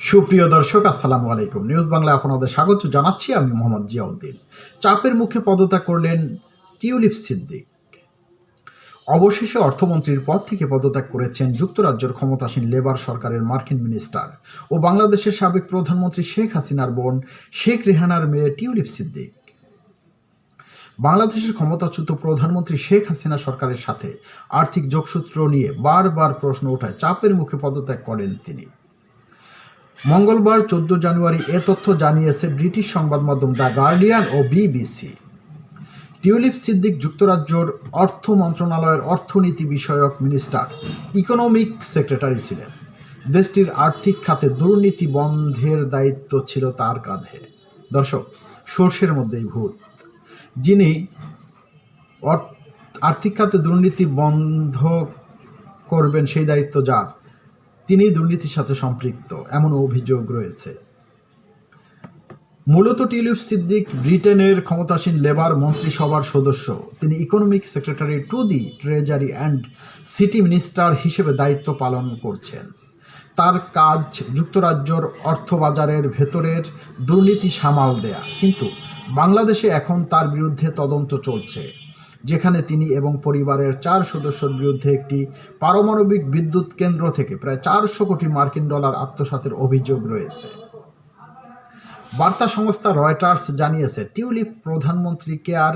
সুপ্রিয় দর্শক, আসসালামু আলাইকুম। নিউজ বাংলা আপনাদের স্বাগত জানাচ্ছি আমি মোহাম্মদ জিয়াউদ্দিন। চাপের মুখে পদত্যাগ করলেন টিউলিপ সিদ্দিক। অবশেষে অর্থমন্ত্রীর পদ থেকে পদত্যাগ করেছেন যুক্তরাজ্যের ক্ষমতাসীন লেবার সরকারের মার্কিন মিনিস্টার ও বাংলাদেশের সাবেক প্রধানমন্ত্রী শেখ হাসিনার বোন শেখ রেহানার মেয়ে টিউলিপ সিদ্দিক। বাংলাদেশের ক্ষমতাচ্যুত প্রধানমন্ত্রী শেখ হাসিনা সরকারের সাথে আর্থিক যোগসূত্র নিয়ে বারবার প্রশ্ন ওঠায় চাপের মুখে পদত্যাগ করেন তিনি। মঙ্গলবার চোদ্দ জানুয়ারি এ তথ্য জানিয়েছে ব্রিটিশ সংবাদ মাধ্যম দ্য গার্ডিয়ান ও বিবিসি। টিউলিপ সিদ্দিক যুক্তরাজ্যর অর্থ মন্ত্রণালয়ের অর্থনীতি বিষয়ক মিনিস্টার, ইকোনমিক সেক্রেটারি ছিলেন। দেশটির আর্থিক খাতে দুর্নীতি বন্ধের দায়িত্ব ছিল তার কাঁধে। দর্শক, সর্ষের মধ্যেই ভূত। যিনি আর্থিক খাতে দুর্নীতি বন্ধ করবেন সেই দায়িত্ব যার। তিনি দুর্নীতির সাথে সম্পৃক্ত, এমন অভিযোগ রয়েছে। মূলত টিউলিপ সিদ্দিক ব্রিটেনের ক্ষমতাসীন লেবার মন্ত্রিসভার সদস্য। তিনি economic secretary to the treasury and city minister হিসেবে দায়িত্ব পালন করছেন। তার কাজ যুক্তরাজ্যর অর্থবাজারের ভেতরের দুর্নীতি সামাল দেয়া। কিন্তু বাংলাদেশে এখন তার বিরুদ্ধে তদন্ত চলছে। যেখানে তিনি এবং পরিবারের চার সদস্যর বিরুদ্ধে একটি পারমাণবিক বিদ্যুৎ কেন্দ্র থেকে প্রায় চারশো কোটি মার্কিন ডলার আত্মসাতের অভিযোগ রয়েছে। বার্তা সংস্থা রয়টার্স জানিয়েছে, টিউলিপ প্রধানমন্ত্রী কেয়ার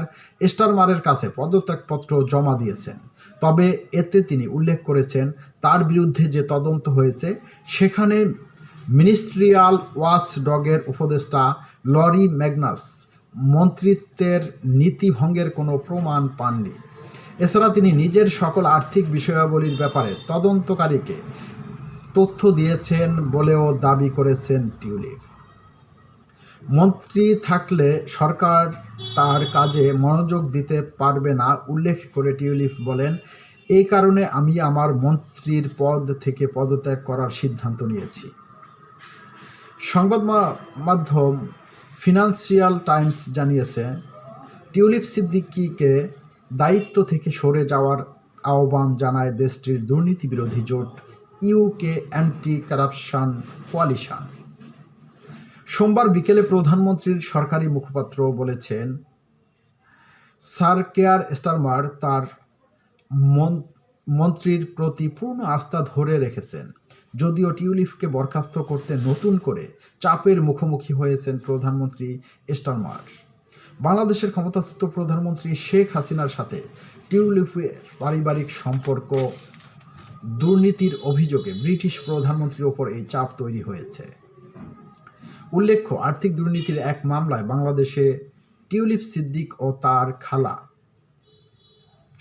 স্টারমারের কাছে পদত্যাগপত্র জমা দিয়েছেন। তবে এতে তিনি উল্লেখ করেছেন, তার বিরুদ্ধে যে তদন্ত হয়েছে, সেখানে মিনিস্ট্রিয়াল ওয়াচ ডগের উপদেষ্টা লরি ম্যাগনাস মন্ত্রিত্বের নীতিভঙ্গের কোনো প্রমাণ পাননি। এছাড়া তিনি নিজের সকল আর্থিক বিষয়াবলীর ব্যাপারে তদন্তকারীকে তথ্য দিয়েছেন বলেও দাবি করেছেন টিউলিপ। মন্ত্রী থাকলে সরকার তার কাজে মনোযোগ দিতে পারবে না, উল্লেখ করে টিউলিপ বলেন এই কারণে আমি আমার মন্ত্রীর পদ থেকে পদত্যাগ করার সিদ্ধান্ত নিয়েছি। সংবাদ মাধ্যম ফিনান্সিয়াল টাইমস জানিয়েছে, টিউলিপ সিদ্দিকিকে দায়িত্ব থেকে সরে যাওয়ার আহ্বান জানায় দেশটির দুর্নীতি বিরোধী জোট ইউকে অ্যান্টি কারাপশন কোয়ালিশন সোমবার বিকেলে প্রধানমন্ত্রীর সরকারি মুখপাত্র বলেছেন, স্যার কেয়ার স্টারমার তার মন- মন্ত্রীর প্রতি পূর্ণ আস্থা ধরে রেখেছেন। যদিও টিউলিপকে বরখাস্ত করতে নতুন করে চাপের মুখোমুখি হয়েছেন প্রধানমন্ত্রী স্টারমার বাংলাদেশের ক্ষমতাচ্যুত প্রধানমন্ত্রী শেখ হাসিনার সাথে টিউলিপের পারিবারিক সম্পর্ক, দুর্নীতির অভিযোগে ব্রিটিশ প্রধানমন্ত্রীর ওপর এই চাপ তৈরি হয়েছে। উল্লেখ্য, আর্থিক দুর্নীতির এক মামলায় বাংলাদেশে টিউলিপ সিদ্দিক ও তার খালা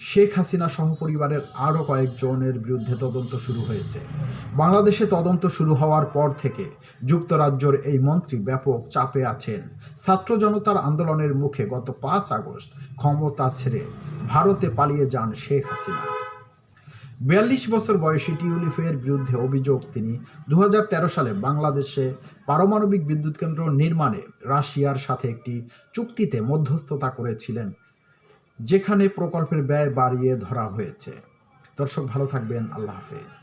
শেখ হাসিনা সহ পরিবারের আরও কয়েকজনের বিরুদ্ধে তদন্ত শুরু হয়েছে। বাংলাদেশে তদন্ত শুরু হওয়ার পর থেকে যুক্তরাজ্যের এই মন্ত্রী ব্যাপক চাপে আছেন। ছাত্র জনতার আন্দোলনের মুখে গত পাঁচ আগস্ট ক্ষমতা ছেড়ে ভারতে পালিয়ে যান শেখ হাসিনা। বিয়াল্লিশ বছর বয়সী টিউলিফের বিরুদ্ধে অভিযোগ তিনি দু হাজার তেরো সালে বাংলাদেশে পারমাণবিক বিদ্যুৎ কেন্দ্র নির্মাণে রাশিয়ার সাথে একটি চুক্তিতে মধ্যস্থতা করেছিলেন। যেখানে প্রকল্পের ব্যয় বাড়িয়ে ধরা হয়েছে। দর্শক ভালো থাকবেন আল্লাহ হাফেজ।